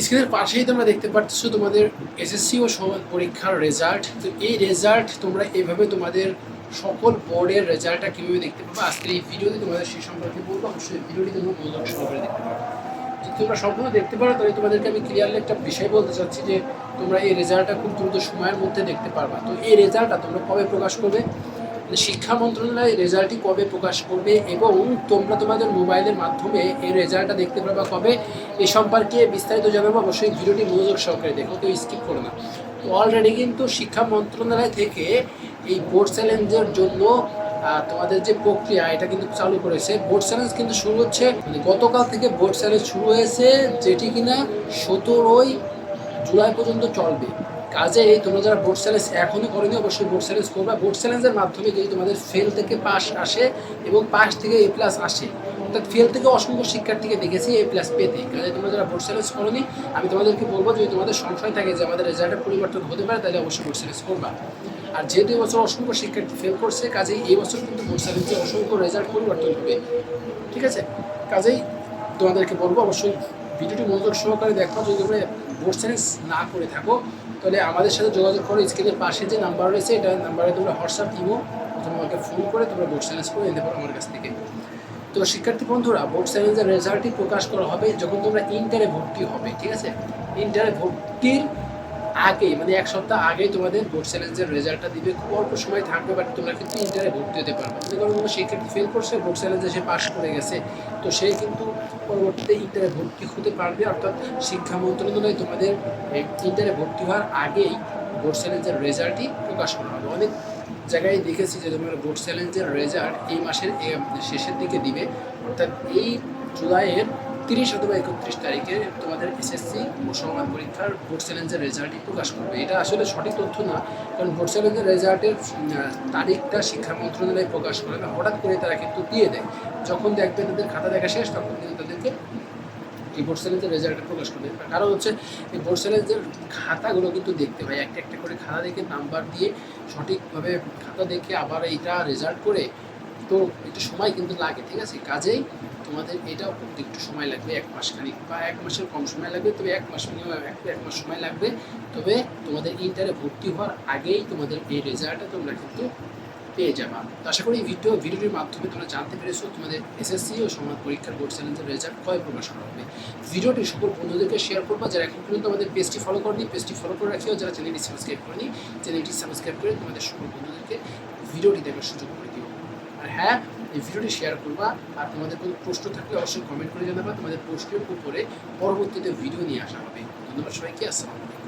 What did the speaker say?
স্ক্রিনের পাশেই তোমরা দেখতে পাচ্ছ তোমাদের এসএসসি ও সমাজ পরীক্ষার রেজাল্ট তো এই রেজাল্ট তোমরা এইভাবে তোমাদের সকল বোর্ডের রেজাল্টটা কীভাবে দেখতে পাবে? আজকের এই ভিডিওতে তোমাদের সেই সম্পর্কে বলব। অবশ্যই ভিডিওটি তোমরা মনোযোগ সহকারে দেখতে পাবে। যদি তোমরা সম্পূর্ণ দেখতে পারো, তাহলে তোমাদেরকে আমি ক্লিয়ারলি একটা বিষয় বলতে চাচ্ছি যে তোমরা এই রেজাল্টটা খুব দ্রুত সময়ের মধ্যে দেখতে পারবা। তো এই রেজাল্টটা তোমরা কবে প্রকাশ করবে? শিক্ষা মন্ত্রণালয় রেজাল্টটি কবে প্রকাশ করবে এবং তোমরা তোমাদের মোবাইলের মাধ্যমে এই রেজাল্টটা দেখতে পারবা কবে, এ সম্পর্কে বিস্তারিত জানাব। অবশ্যই ভিডিওটি মনোযোগ সহকারে দেখো তো স্কিপ করো না। তো অলরেডি কিন্তু শিক্ষা মন্ত্রণালয় থেকে এই বোর্ড চ্যালেঞ্জের জন্য তোমাদের যে প্রক্রিয়া, এটা কিন্তু চালু করেছে। বোর্ড চ্যালেঞ্জ কিন্তু শুরু হচ্ছে মানে গতকাল থেকে বোর্ড চ্যালেঞ্জ শুরু হয়েছে, যেটি কিনা সতেরোই জুলাই পর্যন্ত চলবে। কাজেই তোমরা যারা বোর্ড চ্যালেঞ্জ এখনও করেনি, অবশ্যই বোর্ড চ্যালেঞ্জ করবা। বোর্ড চ্যালেঞ্জের মাধ্যমে যদি তোমাদের ফেল থেকে পাস আসে এবং পাস থেকে এ প্লাস আসে, অর্থাৎ ফেল থেকে অসংখ্য শিক্ষার্থীকে দেখেছি এ প্লাস পেতে। কাজে তোমরা যারা বোর্ড চ্যালেঞ্জ করনি, আমি তোমাদেরকে বলব, যদি তোমাদের সংশয় থাকে যে আমাদের রেজাল্টের পরিবর্তন হতে পারে, তাহলে অবশ্যই বোর্ড চ্যালেঞ্জ করবা। আর যেহেতু এবছর অসংখ্য শিক্ষার্থী ফেল করছে, কাজেই এই বছর কিন্তু বোর্ড চ্যালেঞ্জে অসংখ্য রেজাল্ট পরিবর্তন হবে। ঠিক আছে? কাজেই তোমাদেরকে বলব, অবশ্যই ভিডিওটি মনোযোগ সহকারে দেখো, যদি তোমরা বোর্ড চ্যালেঞ্জ না করে থাকো, তাহলে আমাদের সাথে যোগাযোগ করো। স্ক্রিনের পাশে যে নাম্বার রয়েছে, এটা নাম্বারে তোমরা হোয়াটসঅ্যাপ ইমো অথবা আমাকে ফোন করে, তোমরা বোর্ড চ্যালেঞ্জ করে নিতে পারো আমার কাছ থেকে। তো শিক্ষার্থী বন্ধুরা বোর্ড চ্যালেঞ্জের রেজাল্টটি প্রকাশ করা হবে যখন তোমরা ইন্টারে ভর্তি হবে, ঠিক আছে? ইন্টারে ভর্তির আগে মানে এক সপ্তাহ আগেই তোমাদের বোর্ড চ্যালেঞ্জের রেজাল্টটা দিবে। খুব অল্প সময় থাকবে বাট তোমরা কিন্তু ইন্টারে ভর্তি হতে পারবে। মনে করো কোনো শিক্ষার্থী ফেল করছে বোর্ড চ্যালেঞ্জে সে পাশ করে গেছে, তো সে কিন্তু পরবর্তীতে ইন্টারে ভর্তি হতে পারবে। অর্থাৎ শিক্ষা মন্ত্রণালয় তোমাদের ইন্টারে ভর্তি হওয়ার আগেই বোর্ড চ্যালেঞ্জের রেজাল্টই প্রকাশ করা হবে। অনেক জায়গায় দেখেছি যে তোমার বোর্ড চ্যালেঞ্জের রেজাল্ট এই মাসের শেষের দিকে দিবে। অর্থাৎ এই জুলাইয়ের তিরিশ অথবা একত্রিশ তারিখে তোমাদের এসএসসি ও পরীক্ষার ভোট চ্যালেঞ্জের রেজাল্টই প্রকাশ করবে। এটা আসলে সঠিক তথ্য না, কারণ ভোট চ্যালেঞ্জের রেজাল্টের তারিখটা শিক্ষা মন্ত্রণালয় প্রকাশ করে না। হঠাৎ করে তারা কিন্তু দিয়ে দেয়। যখন দেখবে তাদের খাতা দেখা শেষ, তখন কিন্তু তাদেরকে এই বোর্ড চ্যালেঞ্জের রেজাল্টটা প্রকাশ করবে। কারণ হচ্ছে, এই বোর্ড চ্যালেঞ্জের খাতাগুলো কিন্তু দেখতে হয়। একটা একটা করে খাতা দেখে নাম্বার দিয়ে সঠিকভাবে খাতা দেখে আবার এইটা রেজাল্ট করে, তো একটু সময় কিন্তু লাগে, ঠিক আছে? কাজেই তোমাদের এটাও করতে একটু সময় লাগবে, এক মাস খানিক বা এক মাসের কম সময় লাগবে, তবে এক মাস মিনিমাম এক এক মাস সময় লাগবে। তবে তোমাদের ইন্টারে ভর্তি হওয়ার আগেই তোমাদের এই রেজাল্টটা তোমরা কিন্তু পেয়ে যাবা। তো আশা করি ভিডিও ভিডিওটির মাধ্যমে তোমরা জানতে পেরেছ তোমাদের এসএসসি ও সমাজ পরীক্ষার বোর্ড চ্যালেঞ্জের রেজাল্ট কয় প্রকাশ করা হবে। ভিডিওটি সকল বন্ধুদেরকে শেয়ার করবা, যারা এখন পর্যন্ত আমাদের পেজটি ফলো করেনি পেজটি ফলো করে রাখিও, যারা চ্যানেলটি সাবস্ক্রাইব করেনি চ্যানেলটি সাবস্ক্রাইব করে তোমাদের সকল বন্ধুদেরকে ভিডিওটি দেখার সুযোগ করে দিও। আর হ্যাঁ এই ভিডিওটি শেয়ার করবা। আর তোমাদের কোনো প্রশ্ন থাকলে অবশ্যই কমেন্ট করে জানাবা। তোমাদের প্রশ্নের উপরে পরবর্তীতে ভিডিও নিয়ে আসা হবে। ধন্যবাদ সবাইকে, আসসালামু আলাইকুম।